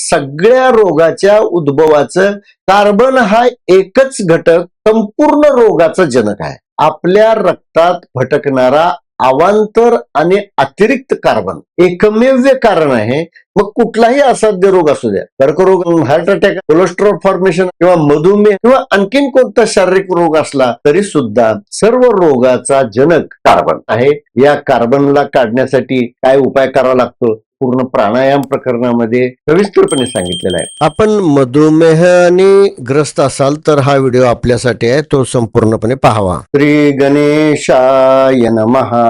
सगळ्या रोगाच्या उद्भवाचं कार्बन हा एकच घटक संपूर्ण रोगाचा जनक आहे. आपल्या रक्तात भटकणारा अवांतर आणि अतिरिक्त कार्बन एकमेव कारण आहे. मग कुठलाही असाध्य रोग असू द्या. कर्करोग हार्ट अटॅक कोलेस्ट्रॉल फॉर्मेशन किंवा मधुमेह किंवा आणखीन कोणता शारीरिक रोग असला तरी सुद्धा सर्व रोगाचा जनक कार्बन आहे. या कार्बनला काढण्यासाठी काय उपाय करावा लागतो? पूर्ण प्राणायाम प्रकरणामध्ये सविस्तरपणे सांगितलेला आहे. आपण मधुमेहाने ग्रस्त असाल तर हा व्हिडिओ आपल्यासाठी आहे तो संपूर्णपणे पाहावा. श्री गणेशाय नमहा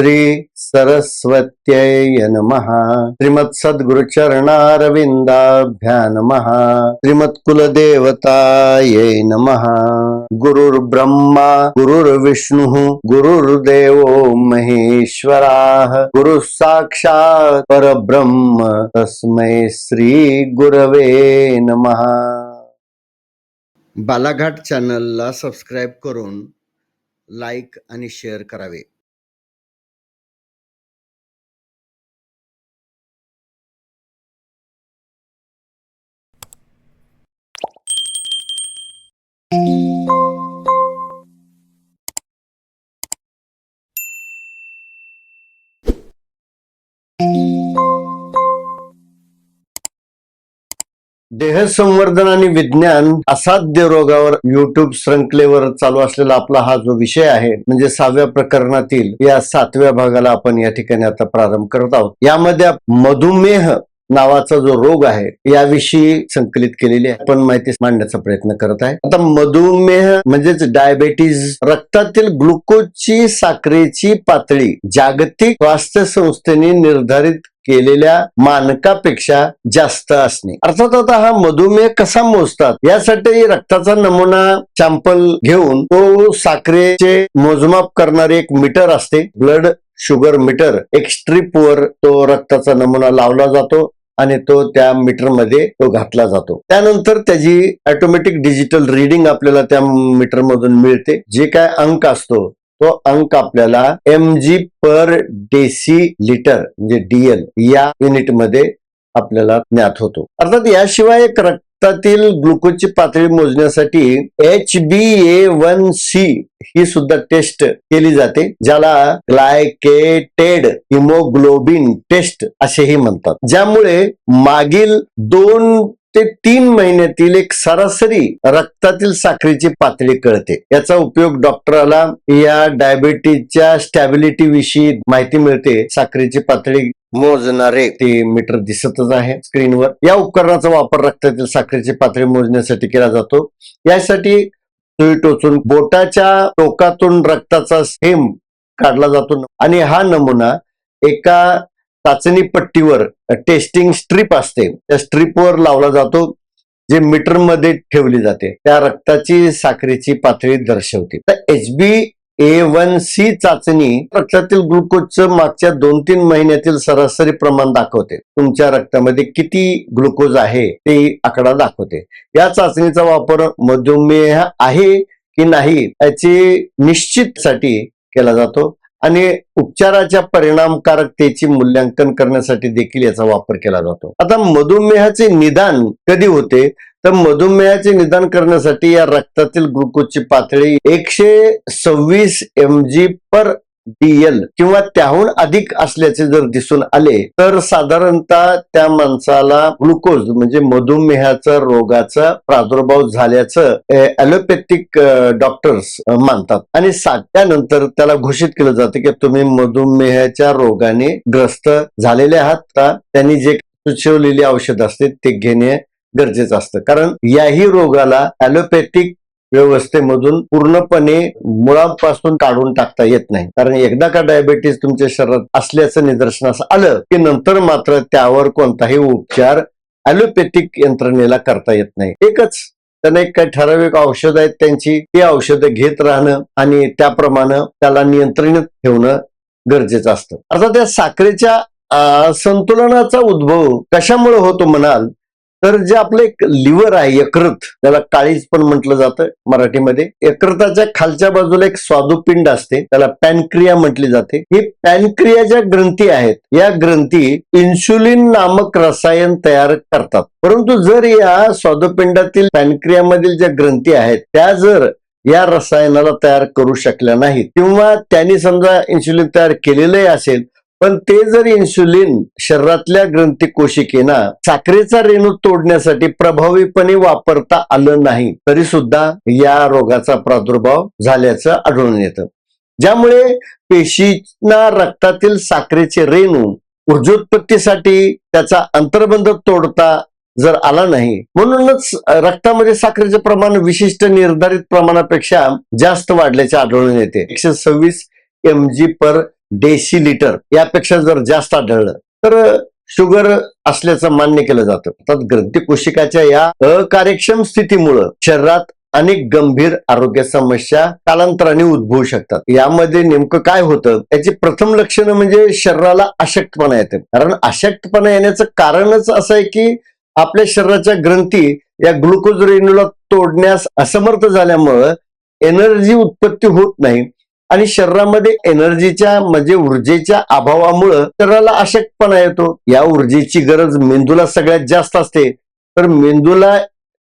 श्री सरस्वत्यै नमहा श्रीमत् सद्गुरु चरणारविंदाभ्या नमहा श्रीमत् कुलदेवतायै नमहा गुरुर्ब्रह्मा गुरुर्विष्णुः गुरुर्देवो महेश्वराः गुरु साक्षात् परब्रह्म तस्मै श्री गुरवे नमहा बालाघाट चॅनलला सबस्क्राईब करून लाईक आणि शेअर करावे. देह संवर्धन आणि विज्ञान असाध्य रोगावर युट्यूब श्रृंखलेवर चालू असलेला आपला हा जो विषय आहे म्हणजे सहाव्या प्रकरणातील या सातव्या भागाला आपण या ठिकाणी आता प्रारंभ करत आहोत. यामध्ये मधुमेह नावाचा जो रोग आहे याविषयी संकलित केलेली आहे. आपण माहिती मांडण्याचा प्रयत्न करत आहे. आता मधुमेह म्हणजेच डायबेटीज रक्तातील ग्लुकोजची साखरेची पातळी जागतिक स्वास्थ्य संस्थेने निर्धारित केलेल्या मानकापेक्षा जास्त असणे. अर्थात आता हा मधुमेह कसा मोजतात? यासाठी रक्ताचा नमुना सॅम्पल घेऊन तो साखरेचे मोजमाप करणारे एक मीटर असते. ब्लड शुगर मीटर एक स्ट्रीपवर तो रक्ताचा नमुना लावला जातो आणि तो त्या मीटरमध्ये तो घातला जातो. त्यानंतर त्याची ऑटोमॅटिक डिजिटल रिडिंग आपल्याला त्या मीटरमधून मिळते. जे काय अंक असतो तो अंक आपल्याला एम जी पर डेसी लिटर म्हणजे डीएल या युनिटमध्ये आपल्याला ज्ञात होतो. अर्थात याशिवाय एक रक्तातील ग्लुकोजची पातळी मोजण्यासाठी H B A one C ही सुद्धा टेस्ट केली जाते ज्याला ग्लायकेटेड हिमोग्लोबिन टेस्ट असेही म्हणतात. ज्यामुळे मागील दोन ते तीन महिन्यातील एक सरासरी रक्तातील साखरेची पातळी कळते. याचा उपयोग डॉक्टरला या डायबिटीजच्या स्टॅबिलिटी विषयी माहिती मिळते. साखरेची पातळी मोजणारे ते मीटर दिसतच आहे स्क्रीनवर. या उपकरणाचा वापर रक्तातील साखरेची पातळी मोजण्यासाठी केला जातो. यासाठी सुई टोचून बोटाच्या टोकातून रक्ताचा थेंब काढला जातो. आणि हा नमुना एका चाचणी पट्टीवर टेस्टिंग स्ट्रीप असते. त्या स्ट्रीपवर लावला जातो जे मीटरमध्ये ठेवली जाते. त्या रक्ताची साखरेची पातळी दर्शवते. तर H B A one C चाचणी रक्तातील ग्लुकोजचं मागच्या दोन तीन महिन्यातील सरासरी प्रमाण दाखवते. तुमच्या रक्तामध्ये किती ग्लुकोज आहे ते आकडा दाखवते. या चाचणीचा वापर मधुमेह आहे की नाही याची निश्चितसाठी केला जातो. आणि उपचाराच्या परिणामकारकतेची मूल्यांकन करण्यासाठी देखील याचा वापर केला जातो. आता मधुमेहाचे निदान कधी होते? तर मधुमेहाचे निदान करण्यासाठी या रक्तातील ग्लुकोजची पातळी एकशे सव्वीस एम जी पर डीएल किंवा त्याहून अधिक असल्याचे जर दिसून आले तर साधारणतः त्या माणसाला ग्लुकोज म्हणजे मधुमेहाचा रोगाचा प्रादुर्भाव झाल्याचं ॲलोपॅथिक डॉक्टर्स मानतात. आणि सा- त्यानंतर त्याला घोषित केलं जातं की तुम्ही मधुमेहाच्या रोगाने ग्रस्त झालेले आहात का त्यांनी जे सुचवलेली औषध असते ते घेणे गरजेचं असतं. कारण याही रोगाला ॲलोपॅथिक व्यवस्थेमधून पूर्णपणे मुळापासून काढून टाकता येत नाही. कारण एकदा का डायबेटीस तुमच्या शरीरात असल्याचं निदर्शनास आलं की नंतर मात्र त्यावर कोणताही उपचार ॲलोपॅथिक यंत्रणेला करता येत नाही. एकच त्यांना एक काही ठराविक औषध आहेत त्यांची ती औषधं घेत राहणं आणि त्याप्रमाणे त्याला नियंत्रणित ठेवणं गरजेचं असतं. आता त्या साखरेच्या संतुलनाचा उद्भव कशामुळे होतो म्हणाल तर जे आपलं एक लिव्हर आहे यकृत त्याला काळीज पण म्हटलं जातं मराठीमध्ये. यकृताच्या खालच्या बाजूला एक स्वादुपिंड असते त्याला पॅनक्रिया म्हटली जाते. ही पॅनक्रिया ज्या ग्रंथी आहेत या ग्रंथी इन्सुलिन नामक रसायन तयार करतात. परंतु जर या स्वादुपिंडातील पॅनक्रियामधील ज्या ग्रंथी आहेत त्या जर या रसायनाला तयार करू शकल्या नाहीत किंवा त्यांनी समजा इन्सुलिन तयार केलेलंही असेल पण ते जर इन्सुलिन शरीरातल्या ग्रंथी कोशिकेना साखरेचा रेणू तोडण्यासाठी प्रभावीपणे वापरता आलं नाही तरी सुद्धा या रोगाचा प्रादुर्भाव झाल्याचं आढळून येतं. ज्यामुळे पेशीना रक्तातील साखरेचे रेणू ऊर्जोत्पत्तीसाठी त्याचा अंतर्बंध तोडता जर आला नाही म्हणूनच रक्तामध्ये साखरेचे प्रमाण विशिष्ट निर्धारित प्रमाणापेक्षा जास्त वाढल्याचे आढळून येते. एकशे सव्वीस M G per decilitre यापेक्षा जर जास्त आढळलं तर शुगर असल्याचं मान्य केलं जातं. अर्थात ग्रंथी कोशिकाच्या या अकार्यक्षम स्थितीमुळं शरीरात अनेक गंभीर आरोग्य समस्या कालांतराने उद्भवू शकतात. यामध्ये नेमकं काय होतं याची प्रथम लक्षणं म्हणजे शरीराला अशक्तपणा येते. कारण अशक्तपणा येण्याचं कारणच असं आहे की आपल्या शरीराच्या ग्रंथी या ग्लुकोज रेणूला तोडण्यास असमर्थ झाल्यामुळं एनर्जी उत्पत्ती होत नाही. आणि शरीरामध्ये एनर्जीच्या म्हणजे ऊर्जेच्या अभावामुळं शरीराला अशक्तपणा येतो. या ऊर्जेची गरज मेंदूला सगळ्यात जास्त असते. तर मेंदूला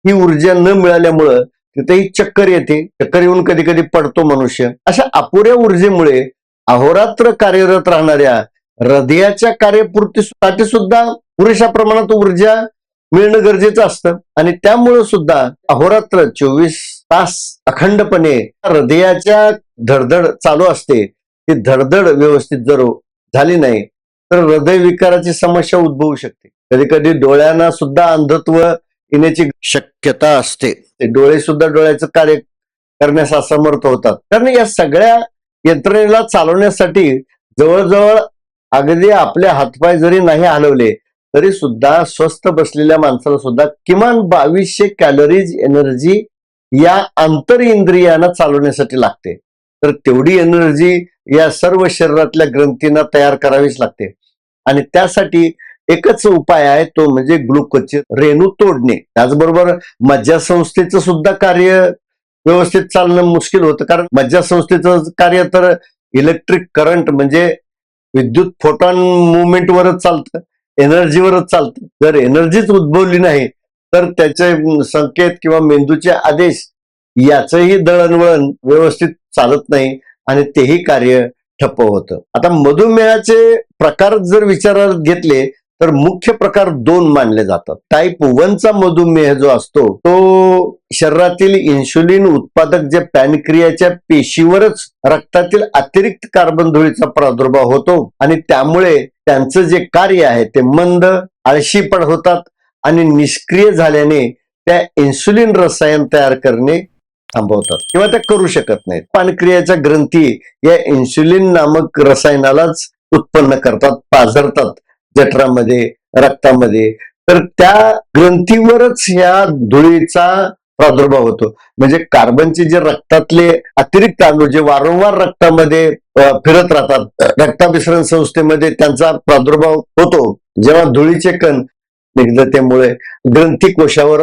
ही ऊर्जा न मिळाल्यामुळं तिथेही चक्कर येते. चक्कर येऊन कधी कधी पडतो मनुष्य. अशा अपुऱ्या ऊर्जेमुळे अहोरात्र कार्यरत राहणाऱ्या हृदयाच्या कार्यपूर्तीसाठी सुद्धा पुरेशा प्रमाणात ऊर्जा मिळणं गरजेचं असतं. आणि त्यामुळे सुद्धा अहोरात्र चोवीस तास अखंडपणे हृदयाच्या धडधड चालू असते ती धडधड व्यवस्थित जर झाली नाही तर हृदयविकाराची समस्या उद्भवू शकते. कधी कधी डोळ्यांना सुद्धा अंधत्व येण्याची शक्यता असते. ते डोळे सुद्धा डोळ्याचं कार्य करण्यास असमर्थ होतात. कारण या सगळ्या यंत्रणेला चालवण्यासाठी जवळजवळ अगदी आपले हातपाय जरी नाही हलवले तरी सुद्धा स्वस्थ बसलेल्या माणसाला सुद्धा किमान बावीसशे कॅलरीज एनर्जी या आंतर इंद्रियांना चालवण्यासाठी लागते. तर तेवढी एनर्जी या सर्व शरीरातल्या ग्रंथींना तयार करावीच लागते. आणि त्यासाठी एकच उपाय आहे तो म्हणजे ग्लुकोजचे रेणू तोडणे. त्याचबरोबर मज्जासंस्थेचं सुद्धा कार्य व्यवस्थित चालणं मुश्किल होतं कारण मज्जासंस्थेचं कार्य तर इलेक्ट्रिक करंट म्हणजे विद्युत फोटॉन मुवमेंटवरच चालतं एनर्जीवरच चालतं. जर एनर्जीच उद्भवली नाही तर त्याचे संकेत किंवा मेंदूचे आदेश याचंही दळणवळण व्यवस्थित चालत नाही आणि तेही कार्य ठप्प होतं. आता मधुमेहाचे प्रकार जर विचारात घेतले तर मुख्य प्रकार दोन मानले जातात. टाईप वनचा मधुमेह जो असतो तो शरीरातील इन्शुलिन उत्पादक जे पॅनक्रियाच्या पेशीवरच रक्तातील अतिरिक्त कार्बन धुळीचा प्रादुर्भाव होतो आणि त्यामुळे त्यांचं जे कार्य आहे ते मंद आळशीपण होतात आणि निष्क्रिय झाल्याने त्या इन्सुलिन रसायन तयार करणे थांबवतात. किंवा त्या करू शकत नाहीत. पानक्रियाच्या ग्रंथी या इन्सुलिन नामक रसायनालाच उत्पन्न करतात पाझरतात जठरामध्ये रक्तामध्ये. तर त्या ग्रंथीवरच ह्या धुळीचा प्रादुर्भाव होतो. म्हणजे कार्बनचे जे रक्तातले अतिरिक्त अणू जे वारंवार रक्तामध्ये फिरत राहतात रक्ताभिसरण संस्थेमध्ये त्यांचा प्रादुर्भाव होतो. जेव्हा धुळीचे कण निग्धतेमुळे ग्रंथी कोशावर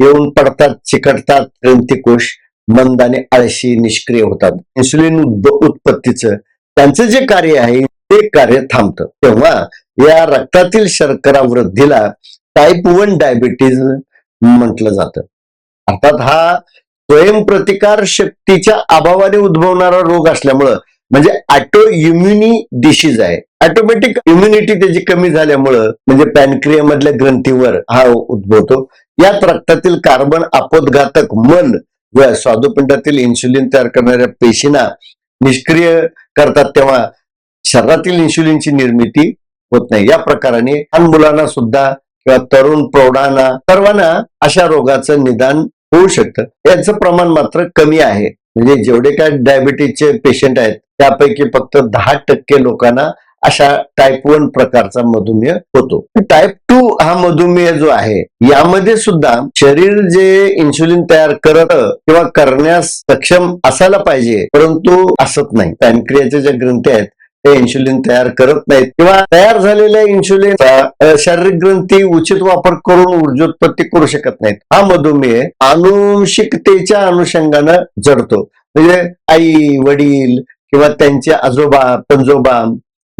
येऊन पडतात चिकटतात ग्रंथीकोश मंद आणि आळशी निष्क्रिय होतात. इन्सुलिन उत्पत्तीचं त्यांचं जे कार्य आहे ते कार्य थांबतं. तेव्हा या रक्तातील शर्करा वृद्धीला टाईप वन डायबिटीज म्हटलं जातं. अर्थात हा स्वयंप्रतिकार शक्तीच्या अभावाने उद्भवणारा रोग असल्यामुळं म्हणजे ऑटो इम्युनी डिसीज आहे. ऑटोमॅटिक इम्युनिटी त्याची कमी झाल्यामुळं म्हणजे पॅनक्रिया मधल्या ग्रंथीवर हा उद्भवतो. यात रक्तातील कार्बन आपदघातक मन व स्वादुपिंडातील इन्सुलिन तयार करणाऱ्या पेशींना निष्क्रिय करतात तेव्हा शरीरातील इन्सुलिनची निर्मिती होत नाही. या प्रकाराने लहान मुलांना सुद्धा किंवा तरुण प्रौढांना सर्वांना अशा रोगाचं निदान होऊ शकतं. याचं प्रमाण मात्र कमी आहे. म्हणजे जेवढे काय डायबिटीजचे पेशंट आहेत त्यापैकी फक्त दहा टक्के लोकांना अशा टाईप वन प्रकारचा मधुमेह होतो. टाईप टू हा मधुमेह जो आहे यामध्ये सुद्धा शरीर जे इन्सुलिन तयार करत किंवा करण्यास सक्षम असायला पाहिजे परंतु असत नाही. पॅनक्रियाच्या ज्या ग्रंथी आहेत ते इन्शुलिन तयार करत नाहीत. किंवा तयार झालेल्या इन्शुलिनचा शारीरिक ग्रंथी उचित वापर करून ऊर्जोत्पत्ती करू शकत नाहीत. हा मधुमेह आनुषिकतेच्या अनुषंगानं जडतो. म्हणजे आई वडील किंवा त्यांचे आजोबा पंजोबा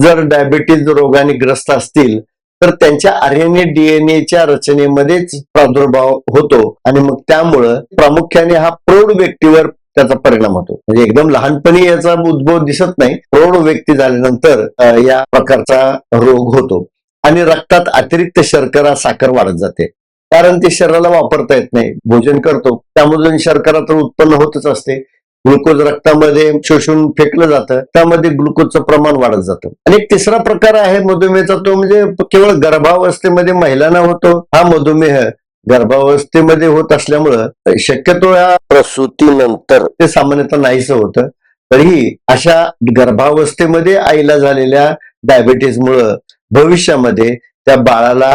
जर डायबिटीज रोगाने ग्रस्त असतील तर त्यांच्या आरएनए डीएनएच्या रचनेमध्येच प्रादुर्भाव होतो. आणि मग त्यामुळं प्रामुख्याने हा प्रौढ व्यक्तीवर त्याचा परिणाम होतो. म्हणजे एकदम लहानपणी याचा उद्भव दिसत नाही. प्रौढ व्यक्ती झाल्यानंतर या प्रकारचा रोग होतो. आणि रक्तात अतिरिक्त शर्करा साखर वाढत जाते. कारण ते शरीराला वापरता येत नाही. भोजन करतो. त्यामधून शर्करा तर उत्पन्न होतच असते. ग्लुकोज रक्तामध्ये शोषून फेकलं जातं त्यामध्ये ग्लुकोजचं प्रमाण वाढत जातं. आणि एक तिसरा प्रकार आहे मधुमेहचा तो म्हणजे केवळ गर्भावस्थेमध्ये महिलांना होतो हा मधुमेह गर्भावस्थेमध्ये होत असल्यामुळं शक्यतो या प्रसूतीनंतर ते सामान्यतः नाहीसं होतं. तरीही अशा गर्भावस्थेमध्ये आईला झालेल्या डायबिटीजमुळं भविष्यामध्ये त्या बाळाला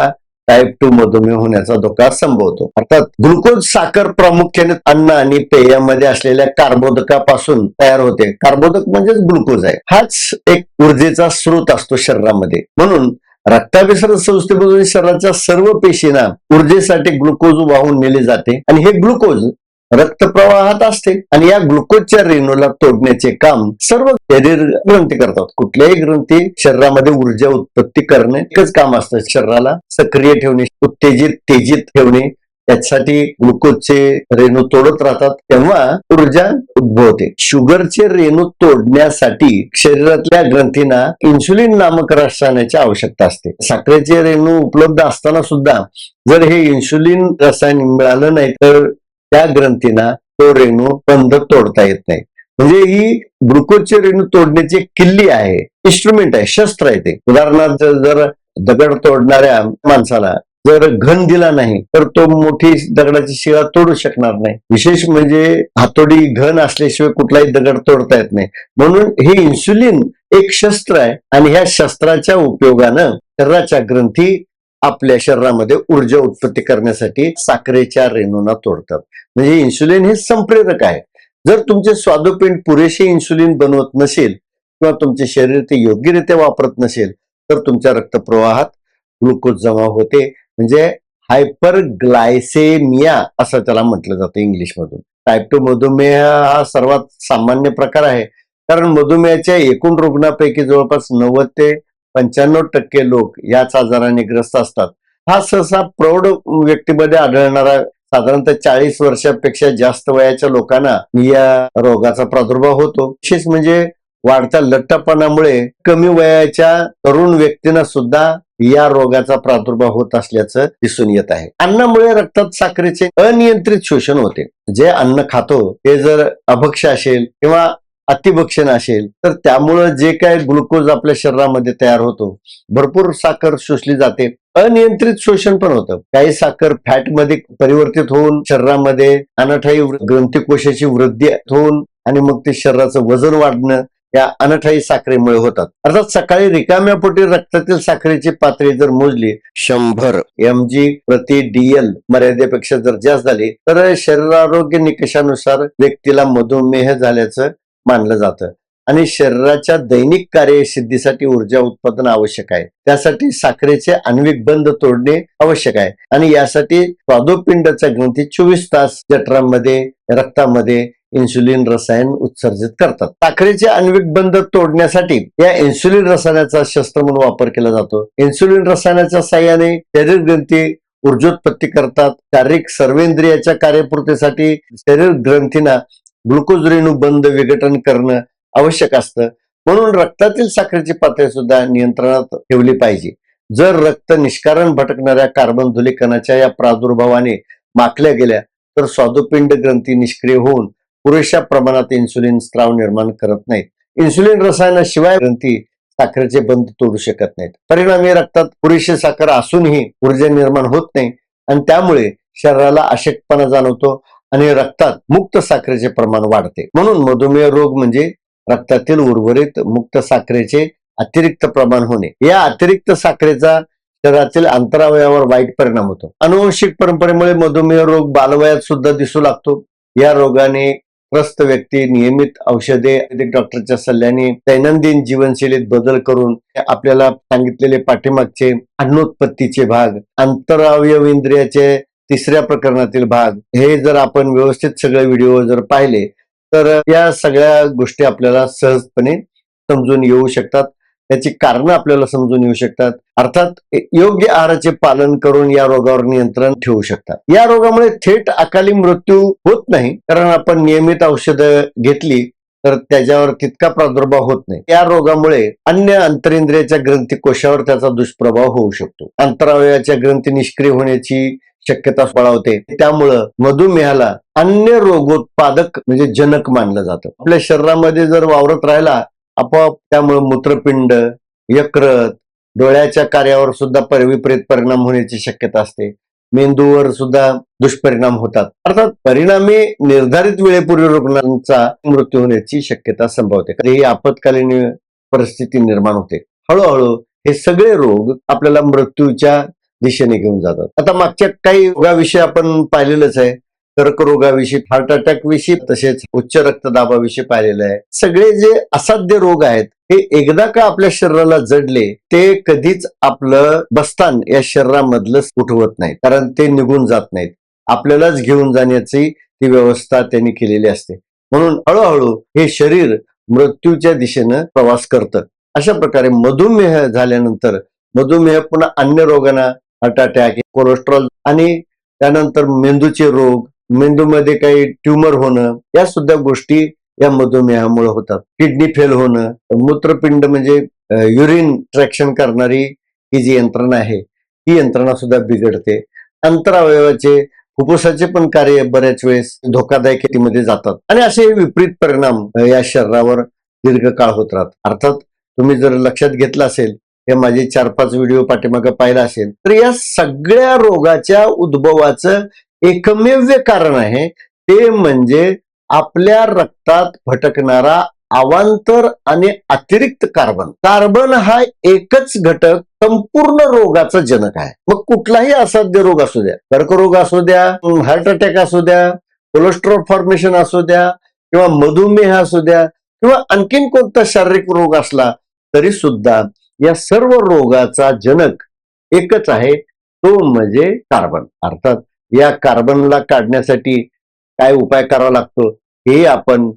टाईप टू मधुमेह होण्याचा धोका संभवतो. अर्थात ग्लुकोज साखर प्रामुख्याने अन्न आणि पेयामध्ये असलेल्या कार्बोदकापासून तयार होते. कार्बोदक म्हणजेच ग्लुकोज आहे. हाच एक ऊर्जेचा स्रोत असतो शरीरामध्ये. म्हणून रक्ताभिसरण संस्थेमधून शरीराच्या सर्व पेशींना ऊर्जेसाठी ग्लुकोज वाहून नेले जाते. आणि हे ग्लुकोज रक्तप्रवाहात असते. आणि या ग्लुकोजच्या रेणूला तोडण्याचे काम सर्व शरीर ग्रंथी करतात. कुठल्याही ग्रंथी शरीरामध्ये ऊर्जा उत्पत्ती करणे एकच काम असतं. शरीराला सक्रिय ठेवणे उत्तेजित तेजित ठेवणे त्यासाठी ग्लुकोजचे रेणू तोडत राहतात. तेव्हा ऊर्जा उद्भवते. शुगरचे रेणू तोडण्यासाठी शरीरातल्या ग्रंथींना इन्सुलिन नामक रसायनाची आवश्यकता असते. साखरेचे रेणू उपलब्ध असताना सुद्धा जर हे इन्सुलिन रसायन मिळालं नाही तर त्या ग्रंथींना तो रेणू बंद तोडता येत नाही. म्हणजे ही ग्लुकोजचे रेणू तोडण्याची किल्ली आहे इन्स्ट्रुमेंट आहे शस्त्र आहे ते. उदाहरणार्थ जर दगड तोडणाऱ्या माणसाला जर घन दिला नाही तर तो मोठी दगडाची शिळा तोडू शकणार नाही. विशेष म्हणजे हातोडी घन असल्याशिवाय कुठलाही दगड तोडता येत नाही. म्हणून हे इन्सुलिन एक शस्त्र आहे आणि ह्या शस्त्राच्या उपयोगानं शरीराच्या ग्रंथी आपल्या शरीरामध्ये ऊर्जा उत्पत्ती करण्यासाठी साखरेच्या रेणूंना तोडतात. म्हणजे इन्सुलिन हे संप्रेरक आहे. जर तुमचे स्वादुपिंड पुरेसे इन्सुलिन बनवत नसेल किंवा तुमचे शरीर ते योग्यरित्या वापरत नसेल तर तुमच्या रक्तप्रवाहात ग्लुकोज जमा होते. म्हणजे हायपर ग्लायसेमिया असं त्याला म्हटलं जातं इंग्लिशमधून. टाईप टू मधुमेह हा सर्वात सामान्य प्रकार आहे. कारण मधुमेहाच्या एकूण रुग्णापैकी जवळपास नव्वद ते पंच्याण्णव टक्के लोक याच आजाराने ग्रस्त असतात. हा सहसा प्रौढ व्यक्तीमध्ये आढळणारा साधारणतः चाळीस वर्षापेक्षा जास्त वयाच्या लोकांना या रोगाचा प्रादुर्भाव होतो. विशेष म्हणजे वाढत्या लठ्ठपणामुळे कमी वयाच्या तरुण व्यक्तींना सुद्धा या रोगाचा प्रादुर्भाव होत असल्याचं दिसून येत आहे. अन्नामुळे रक्तात साखरेचे अनियंत्रित शोषण होते. जे अन्न खातो ते जर अभक्ष असेल किंवा अतिभक्षण असेल तर त्यामुळं जे काय ग्लुकोज आपल्या शरीरामध्ये तयार होतो भरपूर साखर शोषली जाते. अनियंत्रित शोषण पण होतं. काही साखर फॅटमध्ये परिवर्तित होऊन शरीरामध्ये अनठाई ग्रंथीकोशाची वृद्धी होऊन आणि मग ते शरीराचं वजन वाढणं या अनठाई साखरेमुळे होतात. अर्थात सकाळी रिकाम्या पोटी रक्तातील साखरेची पातळी जर मोजली शंभर एम जी प्रति डीएल मर्यादेपेक्षा जर जास्त झाली तर शरीरारोग्य निकषानुसार व्यक्तीला मधुमेह झाल्याचं मानलं जातं. आणि शरीराच्या दैनिक कार्यसिद्धीसाठी ऊर्जा उत्पादन आवश्यक आहे. त्यासाठी साखरेचे आण्विक बंध तोडणे आवश्यक आहे. आणि यासाठी स्वादोपिंडचा ग्रंथी चोवीस तास जठरांमध्ये रक्तामध्ये इन्सुलिन रसायन उत्सर्जित करतात. साखरेचे आण्विक बंध तोडण्यासाठी या इन्सुलिन रसायनाचा शस्त्र म्हणून वापर केला जातो. इन्सुलिन रसायनाच्या साह्याने शरीर ग्रंथी ऊर्जोत्पत्ती करतात. शारीरिक सर्वेंद्रियाच्या कार्यपूर्तीसाठी शरीर ग्रंथींना ग्लुकोज रेणू बंद विघटन करणं आवश्यक असतं. म्हणून रक्तातील साखरेची पातळी सुद्धा नियंत्रणात ठेवली पाहिजे. जर रक्त निष्कारण भटकणाऱ्या कार्बन धुलीकणाच्या या प्रादुर्भावाने माखल्या गेल्या तर स्वादुपिंड ग्रंथी निष्क्रिय होऊन पुरेशा प्रमाणात इन्सुलिन स्त्राव निर्माण करत नाहीत. इन्सुलिन रसायनाशिवाय ग्रंथी साखरेचे बंध तोडू शकत नाहीत. परिणामी रक्तात पुरेशी साखर असूनही ऊर्जा निर्माण होत नाही आणि त्यामुळे शरीराला अशक्तपणा जाणवतो आणि रक्तात मुक्त साखरेचे प्रमाण वाढते. म्हणून मधुमेह रोग म्हणजे रक्तातील उर्वरित मुक्त साखरेचे अतिरिक्त प्रमाण होणे. या अतिरिक्त साखरेचा शरीरातील अंतरावयावर वाईट परिणाम होतो. अनुवंशिक परंपरेमुळे मधुमेह रोग बालवयात सुद्धा दिसू लागतो. या रोगाने त्रस्त व्यक्ती नियमित औषधे डॉक्टरच्या सल्ल्याने दैनंदिन जीवनशैलीत बदल करून आपल्याला सांगितलेले पाठीमागचे अन्नोत्पत्तीचे भाग अंतरावयव इंद्रियाचे तिसऱ्या प्रकरणातील भाग. हे जर आपण व्यवस्थित सगळे व्हिडिओ जर पाहिले तर या सगळ्या गोष्टी आपल्याला सहजपणे समजून येऊ शकतात. त्याची कारणं आपल्याला समजून येऊ शकतात. अर्थात योग्य आहाराचे पालन करून या रोगावर नियंत्रण ठेवू शकतात. या रोगामुळे थेट अकाली मृत्यू होत नाही. कारण आपण नियमित औषधं घेतली तर त्याच्यावर तितका प्रादुर्भाव होत नाही. या रोगामुळे अन्य अंतरेंद्रियाच्या ग्रंथी कोशावर त्याचा दुष्प्रभाव होऊ शकतो. अंतरावयाच्या ग्रंथी निष्क्रिय होण्याची शक्यता बळावते त्यामुळं मधुमेहाला अन्य रोगोत्पादक म्हणजे जनक मानलं जातं. आपल्या शरीरामध्ये जर वावरत राहिला आपोआप त्यामुळे मूत्रपिंड यकृत डोळ्याच्या कार्यावर सुद्धा विपरीत परिणाम होण्याची शक्यता असते. मेंदूवर सुद्धा दुष्परिणाम होतात. अर्थात परिणामी निर्धारित वेळेपूर्वी रुग्णांचा मृत्यू होण्याची शक्यता संभवते. ही आपत्कालीन परिस्थिती निर्माण होते. हळूहळू हे सगळे रोग आपल्याला मृत्यूच्या दिशेने घेऊन जातात. आता मागच्या काही रोगाविषयी आपण पाहिलेलंच आहे. कर्करोगाविषयी हार्ट अटॅक विषयी तसेच उच्च रक्तदाबाविषयी पाहिलेलं आहे. सगळे जे असाध्य रोग आहेत हे एकदा का आपल्या शरीराला जडले ते कधीच आपलं बस्तान या शरीरामधलं उठवत नाही कारण ते निघून जात नाहीत. आपल्यालाच घेऊन जाण्याची ती व्यवस्था त्यांनी केलेली असते. म्हणून हळूहळू हे शरीर मृत्यूच्या दिशेनं प्रवास करतं. अशा प्रकारे मधुमेह झाल्यानंतर मधुमेह पुन्हा अन्य रोगांना हार्ट अटॅक कोलेस्ट्रॉल आणि त्यानंतर मेंदूचे रोग मेंदूमध्ये काही ट्युमर होणं या सुद्धा गोष्टी या मधुमेहामुळे होतात. किडनी फेल होणं मूत्रपिंड म्हणजे युरिन ट्रॅक्शन करणारी ही जी यंत्रणा आहे ही यंत्रणा सुद्धा बिघडते. अंतरावयवाचे फुफ्फुसाचे पण कार्य बऱ्याच वेळेस धोकादायक स्थितीमध्ये जातात. आणि असे विपरीत परिणाम या शरीरावर दीर्घकाळ होत राहतात. अर्थात तुम्ही जर लक्षात घेतलं असेल हे माझे चार पाच व्हिडिओ पाठीमागं पाहिला असेल तर या सगळ्या रोगाच्या उद्भवाचं एकमेव कारण आहे ते म्हणजे आपल्या रक्तात भटकणारा अवांतर आणि अतिरिक्त कार्बन. कार्बन हा एकच घटक संपूर्ण रोगाचा जनक आहे. मग कुठलाही असाध्य रोग असू द्या कर्करोग असू द्या हार्ट अटॅक असू द्या कोलेस्ट्रॉल फॉर्मेशन असू द्या किंवा मधुमेह असू द्या किंवा आणखीन कोणता शारीरिक रोग असला तरी सुद्धा या सर्व रोगाचा जनक एकच आहे तो म्हणजे कार्बन. अर्थात या कार्बनला काढण्यासाठी काय उपाय करावा लागतो हे आपण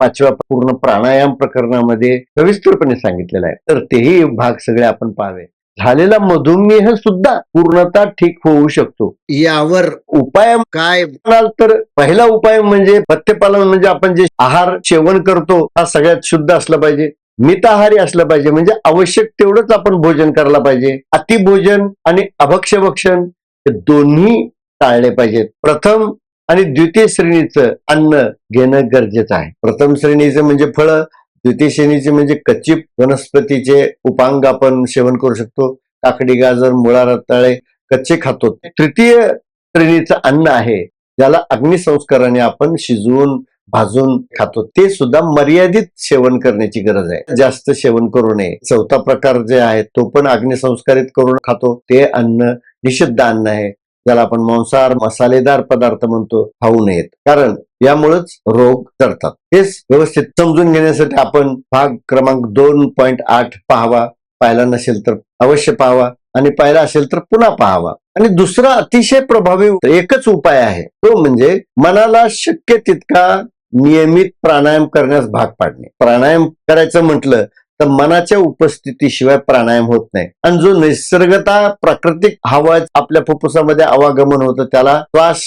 पाचव्या पूर्ण प्राणायाम प्रकरणामध्ये सविस्तरपणे सांगितलेलं आहे. तर तेही भाग सगळे आपण पाहावे. झालेला मधुमेह सुद्धा पूर्णतः ठीक होऊ शकतो. यावर उपाय काय म्हणाल तर पहिला उपाय म्हणजे पथ्यपालन म्हणजे आपण जे आहार सेवन करतो हा सगळ्यात शुद्ध असला पाहिजे. मिताहारी असलं पाहिजे. म्हणजे आवश्यक तेवढंच आपण भोजन करायला पाहिजे. अतिभोजन आणि अभक्ष्यभक्षण हे दोन्ही टाळले पाहिजेत. प्रथम आणि द्वितीय श्रेणीचं अन्न घेणं गरजेचं आहे. प्रथम श्रेणीचं म्हणजे फळं द्वितीय श्रेणीचे म्हणजे कच्ची वनस्पतीचे उपांग आपण सेवन करू शकतो. काकडी गाजर मुळा रताळे कच्चे खातो. तृतीय श्रेणीचं अन्न आहे. ज्याला अग्निसंस्काराने आपण शिजवून भाजून खातो. ते सुद्धा मर्यादित सेवन करण्याची गरज आहे. जास्त सेवन करू नये. चौथा प्रकार जे आहे तो पण अग्निसंस्कारित करून खातो. ते अन्न निषिद्ध अन्न आहे. ज्याला आपण मांसाहार मसालेदार पदार्थ म्हणतो खाऊ नयेत. कारण यामुळेच रोग चढतात हेच व्यवस्थित समजून घेण्यासाठी आपण भाग क्रमांक दोन पॉईंट आठ पाहावा. पाहिला नसेल तर अवश्य पाहावा. आणि पाहिला असेल तर पुन्हा पाहावा. आणि दुसरा अतिशय प्रभावी एकच उपाय आहे. तो म्हणजे मनाला शक्य तितका नियमित प्राणायाम करण्यास भाग पाडणे. प्राणायाम करायचं म्हटलं तर मनाच्या उपस्थितीशिवाय प्राणायाम होत नाही. आणि जो निसर्गता प्राकृतिक हवा आपल्या फुफ्फुसामध्ये आवागमन होतं त्याला श्वास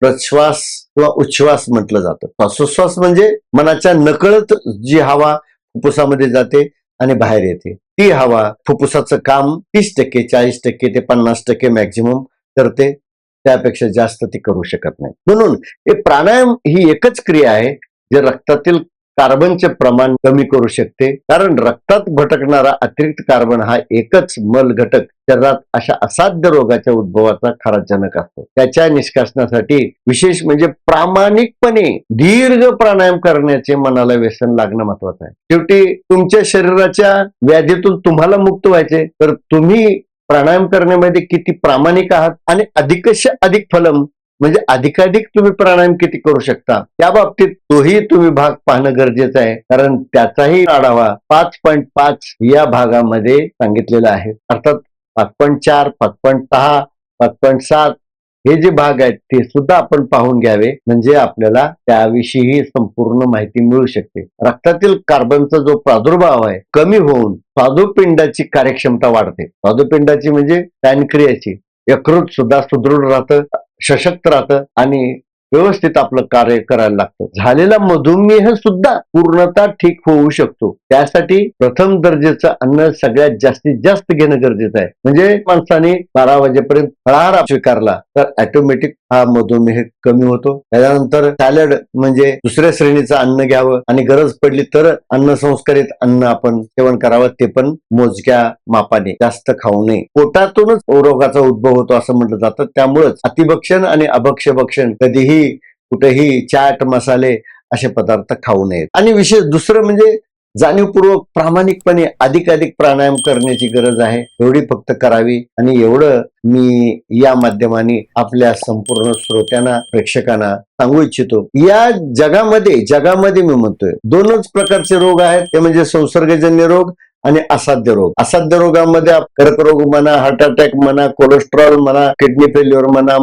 प्रश्वास किंवा उच्छ्वास म्हटलं जातं. श्वासोच्छ्वास म्हणजे मनाच्या नकळत जी हवा फुफ्फुसामध्ये जाते आणि बाहेर येते. ती हवा फुफ्फुसाचं काम तीस टक्के चाळीस टक्के ते पन्नास टक्के मॅक्झिमम करते. त्यापेक्षा जास्त ती करू शकत नाही म्हणून हे प्राणायाम ही एकच क्रिया आहे जे रक्तातील कार्बनचे प्रमाण कमी करू शकते. कारण रक्तात भटकणारा अतिरिक्त कार्बन हा एकच मल घटक शरीरात अशा असाध्य रोगाच्या उद्भवाचा खरा जनक असतो. त्याच्या निष्कासनासाठी विशेष म्हणजे प्रामाणिकपणे दीर्घ प्राणायाम करण्याचे मनाला व्यसन लागणं महत्वाचं आहे. शेवटी तुमच्या शरीराच्या व्याधीतून तुम्हाला मुक्त व्हायचे तर तुम्ही प्राणायाम करण्यामध्ये किती प्रामाणिक आहात आणि अधिकश अधिक फलम म्हणजे अधिकाधिक तुम्ही प्राणायाम किती करू शकता? त्या बाबतीत तोही तुम्ही भाग पाहणं गरजेचं आहे. कारण त्याचाही आढावा पाच पॉईंट पाच या भागामध्ये सांगितलेला आहे. अर्थात पाच पॉईंट चार पाच पॉईंट सहा पाच पॉईंट सात हे जे भाग आहेत ते सुद्धा आपण पाहून घ्यावे. म्हणजे आपल्याला त्याविषयी संपूर्ण माहिती मिळू शकते. रक्तातील कार्बनचा जो प्रादुर्भाव आहे कमी होऊन स्वादुपिंडाची कार्यक्षमता वाढते. स्वादुपिंडाची म्हणजे पॅनक्रियाची. यकृत सुद्धा सुदृढ राहतं सशक्त राहतं आणि व्यवस्थित आपलं कार्य करायला लागतं. झालेला मधुमेह सुद्धा पूर्णतः ठीक होऊ शकतो. त्यासाठी प्रथम दर्जेचं अन्न सगळ्यात जास्तीत जास्त घेणं गरजेचं आहे. म्हणजे माणसाने बारा वाजेपर्यंत फळाहार स्वीकारला तर ऑटोमॅटिक हा मधुमेह कमी होतो. त्याच्यानंतर सॅलड म्हणजे दुसऱ्या श्रेणीचं अन्न घ्यावं आणि गरज पडली तर अन्न संस्कारित अन्न आपण सेवन करावं ते पण मोजक्या मापाने. जास्त खाऊ नये. पोटातूनच रोगाचा उद्भव होतो असं म्हटलं जातं. त्यामुळेच अतिभक्षण आणि अभक्ष भक्षण कधीही कुठेही चाट मसाले असे पदार्थ खाऊ नयेत. आणि विशेष दुसरं म्हणजे जाणीवपूर्वक प्रामाणिकपणे अधिकाधिक प्राणायाम करण्याची गरज आहे. एवढी फक्त करावी आणि एवढं मी या माध्यमाने आपल्या संपूर्ण श्रोत्यांना प्रेक्षकांना सांगू इच्छितो. या जगामध्ये जगामध्ये मी म्हणतोय दोनच प्रकारचे रोग आहेत. ते म्हणजे संसर्गजन्य रोग आणि असाध्य रोग. असाध्य रोगामध्ये कर्करोग म्हणा हार्ट अटॅक म्हणा कोलेस्ट्रॉल म्हणा किडनी फेल्युअर म्हणा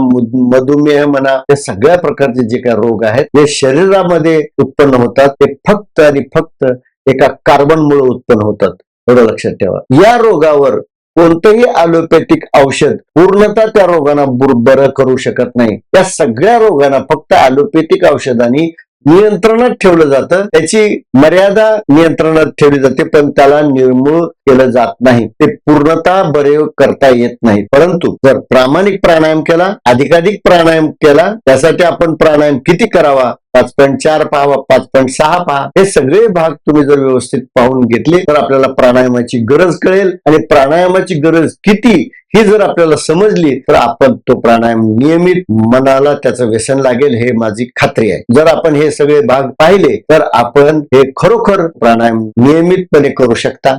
मधुमेह म्हणा हे सगळ्या प्रकारचे जे काही रोग आहेत ते शरीरामध्ये उत्पन्न होतात ते फक्त आणि फक्त एका कार्बनमुळे उत्पन्न होतात. एवढं लक्षात ठेवा. या रोगावर कोणतंही अलोपॅथिक औषध पूर्णतः त्या रोगांना बरं करू शकत नाही. त्या सगळ्या रोगांना फक्त अलोपॅथिक औषधांनी नियंत्रणात ठेवलं जातं. त्याची मर्यादा नियंत्रणात ठेवली जाते पण त्याला निर्मूळ केलं जात नाही. ते पूर्णतः बरे करता येत नाही. परंतु जर प्रामाणिक प्राणायाम केला अधिकाधिक प्राणायाम केला त्यासाठी आपण प्राणायाम किती करावा? पाच पॉईंट चार पहा पाच पॉईंट सहा पहा. हे सगळे भाग तुम्ही जर व्यवस्थित पाहून घेतले तर आपल्याला प्राणायामाची गरज कळेल. आणि प्राणायामाची गरज किती ही जर आपल्याला समजली तर आपण तो प्राणायाम नियमित मनाला त्याचं व्यसन लागेल हे माझी खात्री आहे. जर आपण हे सगळे भाग पाहिले तर आपण हे खरोखर प्राणायाम नियमितपणे करू शकता.